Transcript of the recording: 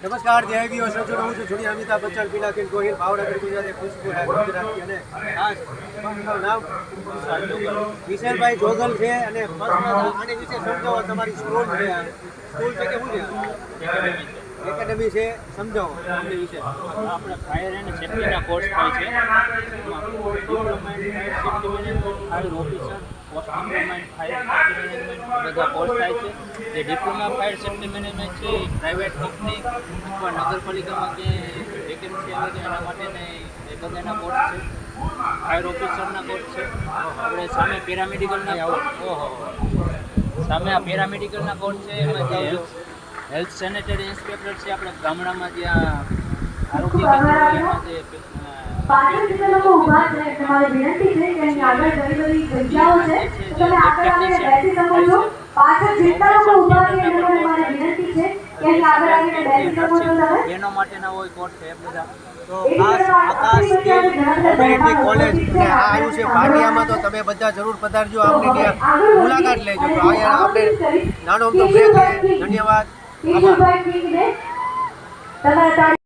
નમસ્કાર, જય વી અશોક હું છું જૂની અમિતાભ બચ્ચન પિનાકિન ગોહિલ ભાવનગર, ગુજરાતે, ખુશ્બુ ગુજરાતી અને ખાસ નામ? વિશાલભાઈ જોગલ છે અને આની વિશે સમજાવો તમારી સ્કૂલ છે સ્કૂલ છે કે શું છે? એકેડમી છે, સમજાવો. વિશે. આપણે ફાયર એન્ડ સેફ્ટીના કોર્સ થાય છે. Fire management officer post diploma fire management બધા કોર્સ થાય છે. જે ડિપ્લોમા ફાયર સેફ્ટી મેનેજમેન્ટ છે પ્રાઇવેટ કંપની અથવા નગરપાલિકામાં જે વેકેન્સી આવે છે, એના માટેને એ બધાના કોર્સ છે. ફાયર ઓફિસરના કોર્સ છે. આપણે સામે પેરામેડિકલના ઓહો. સામે આ પેરામેડિકલના કોર્સ છે, એમાં જે હેલ્થ સેનેટરી ઇન્સ્પેક્ટર છે આપણે ગામડામાં જ્યાં આરોગ્ય કેન્દ્ર હોય જે લોકો ઊભા છે તમારે વિનંતી છે કે અહીં આગળ ઘણી બધી જગ્યાઓ છે તો તમે આગળ આવીને બેસી શકો છો પાછળ જેટલા લોકો ઊભા છે એ લોકોને મારી વિનંતી છે કે અહીં આગળ આવીને બેસી શકો છો તમે. બહેનો માટેના હોય કોર્સ છે બધા. તો ખાસ આકાશ સ્કિલ કોમ્યુનિટી કોલેજ અને આ આવ્યું છે પાટિયામાં તો તમે બધા જરૂર પધારજો આપણી ત્યાં મુલાકાત લેજો. તો અહીંયા આપણે નાનો બ્રેક લઈએ ધન્યવાદ આભાર કેશુભાઈ કિંગને તમારા